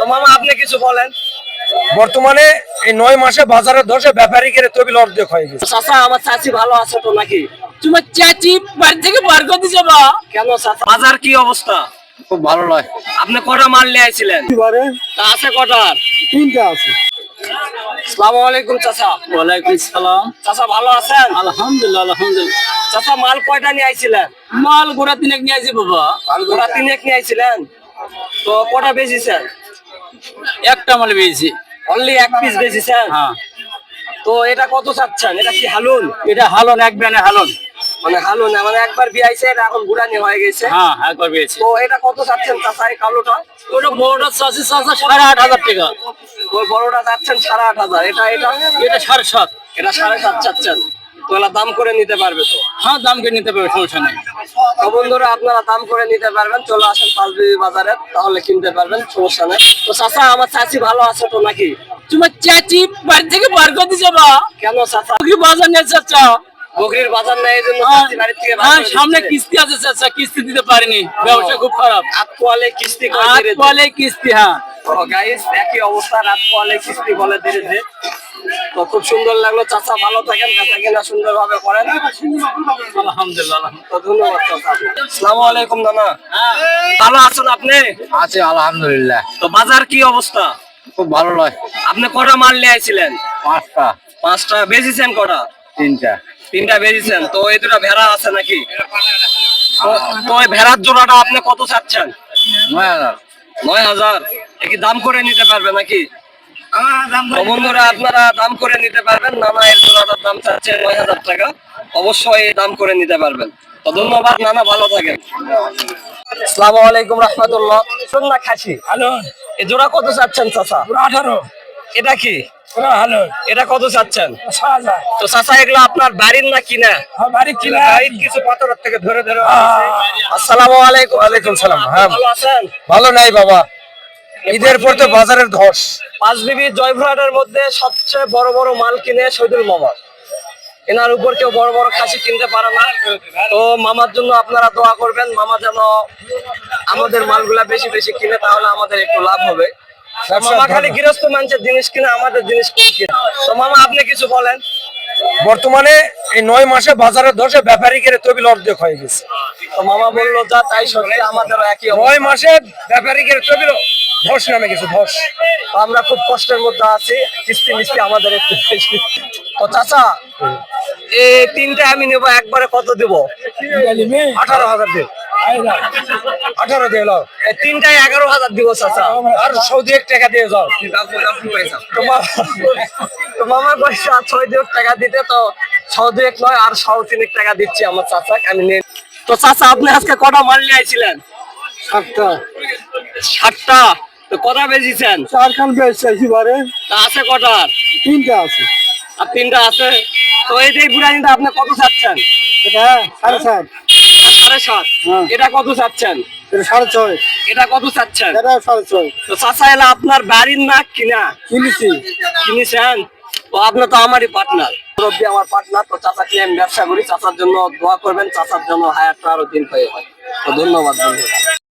তো মামা আপনি কিছু বলেন। বর্তমানে এই নয় মাসে ধসে ব্যাপারীকে তবিল অর্ধেক হয়ে গেছে। চাচা আমার চাচি ভালো আছে তো নাকি? তোমার চাচি বাড়ি থেকে বার করে দিছে বা? কেন চাচা? বাজার কি অবস্থা? খুব ভালো নয়। আপনি কটা মাল নিয়ে আইছিলেন? তা আছে কটার? তিনটা আছে। সালাম আলাইকুম চাচা। ওয়ালাইকুম সালাম। চাচা ভালো আছেন? আলহামদুলিল্লাহ আলহামদুলিল্লাহ। চাচা মাল কয়টা নিয়ে আইছিলেন? মাল গোড়া তিনেক নিয়ে আসি বাবা। গোড়া তিনেক নিয়ে আইছিলেন? তো কটা বেচেছেন? একটা মাল পেয়েছি অনলি এক পিস বেচেছেন হ্যাঁ। তো এটা কত চাচ্ছেন? এটা কি হালুন? এটা হালন এক ব্যানে হালন। মানে হালুন মানে একবার বিয়াইছে এটা এখন গুড়ানি হয়ে গেছে। হ্যাঁ একবার পেয়েছি তো এটা কত চাচ্ছেন চাচা এই কালোটা? ওটা বড়টা চাষি চাষা সাড়ে আট হাজার টাকা। ওই বড়টা চাচ্ছেন সাড়ে আট হাজার। এটা এটা? এটা সাড়ে সাত। এটা সাড়ে সাত চাচ্ছেন। দাম করে নিতে পারবে তো? হ্যাঁ দামকে নিতে পারবে সমস্যা নেই। তো বন্ধুরা আপনারা দাম করে নিতে পারবেন। চলে আসেন পাঁচবিবি বাজারে তাহলে কিনতে পারবেন সমস্যা নেই। তো চাচা আমার চাচি ভালো আছে তো নাকি? তোমার চাচি বাড়ি থেকে বার করে দিছে বা? কেন চাচা? বাজার চাচা। বকরির বাজার নেই হ্যাঁ, থেকে হ্যাঁ সামনে কিস্তি আছে চাচা কিস্তি দিতে পারিনি। ব্যবসা খুব খারাপ। রাত পোয়ালে কিস্তি করে আট। কিস্তি হ্যাঁ। গাইস একই অবস্থা রাত পোয়ালে কিস্তি বলে ধীরে ধীরে। তো খুব সুন্দর লাগল চাচা ভালো থাকেন কাঁচা কিনা সুন্দর ভাবে করেন আলহামদুলিল্লাহ। তো ধন্যবাদ চাচা। আসসালামু আলাইকুম নানা ভালো আছেন আপনি? আছে আলহামদুলিল্লাহ। তো বাজার কি অবস্থা? খুব ভালো নয়। আপনি কটা মাল নিয়ে আইছিলেন? পাঁচটা। পাঁচটা। বেচেছেন কটা? তিনটা। তিনটা বেচেছেন। তো এই দুটা ভেড়া আছে নাকি? তো- তো এই ভেড়ার জোড়াটা আপনি কত চাচ্ছেন? নয় হাজার। নয় হাজার। কি দাম করে নিতে পারবে নাকি? বন্ধুরা আপনারা দাম করে নিতে পারবেন। নানা এর জোড়াটার দাম চাচ্ছে নয় হাজার টাকা। অবশ্যই দাম করে নিতে পারবেন। তো ধন্যবাদ নানা ভালো থাকেন। আসসালামু আলাইকুম রহমতুল্লাহ। না খাসি। এই জোড়া কত চাচ্ছেন চাচা? আঠারো। এটা কি? এটা কত চাচ্ছেন? তো চাচা এগুলো আপনার বাড়ির না কিনা? বাড়ি কিনা। কিছু পাথরের থেকে ধরে ধরে হ্যাঁ। আসসালামু আলাইকুম। সালাম হ্যাঁ। ভালো নাই বাবা। ঈদের পর তো বাজারের ধস। পাঁচ বিবি জয়ভ্রাটের মধ্যে সবচেয়ে বড় বড় মাল কিনে শহীদুল মামা এনার উপর কেউ বড় বড় খাসি কিনতে পারে না। তো মামার জন্য আপনারা দোয়া করবেন মামা যেন আমাদের মালগুলা বেশি বেশি কিনে তাহলে আমাদের একটু লাভ হবে। তো মামা খালি গৃহস্থ মানুষের জিনিস কিনে আমাদের জিনিস তো মামা আপনি কিছু বলেন। বর্তমানে এই নয় মাসে ধসে ব্যাপারীকে তবিল অর্ধেক হয়ে গেছে। তো মামা বলল যা তাই সত্যি আমাদেরও একই নয় মাসে ব্যাপারীকে তবিল ধস নামে গেছে ধস। আমরা খুব কষ্টের মধ্যে আছি কিস্তি মিস্তি আমাদের একটু বেশি। তো চাচা এই তিনটা আমি নেব একবারে কত দিব? আঠারো হাজার দিয়ে আঠারো দিয়ে লাও তিনটায় এগারো হাজার দিব চাচা আর সৌদি এক টাকা দিয়ে যাও। তো মা- তো মামা ছয় দুই টাকা দিতে তো ছ দুয়েক নয় আর ছ তিনেক টাকা দিচ্ছি আমার চাচা আমি নিয়ে তো চাচা আপনি আজকে কটা মাল নিয়ে আইছিলেন? সাতটা। ষাটটা তো কটা বেজিছেন চার খান বেশ এবারে তা আছে কটার তিনটা আছে। আর তিনটা আছে। তো এই যে বুড়ানিটা আপনি কত চাচ্ছেন? এটা সাড়ে সাত সাড়ে সাত। হ্যাঁ। এটা কত চাচ্ছেন? সাড়ে ছয়। এটা কত চাচ্ছেন? এটা সাড়ে ছয়। তো চাচা এলা আপনার বাড়ির না? কিনা কিনেছি। কিনেছেন? তো আপনি তো আমারই পার্টনার আমার পার্টনার তো চাচাকে আমি ব্যবসা করি। চাচার জন্য দোয়া করবেন। চাচার জন্য হায়ারটা আরও দিন হয়ে হয়। তো ধন্যবাদ বন্ধুরা।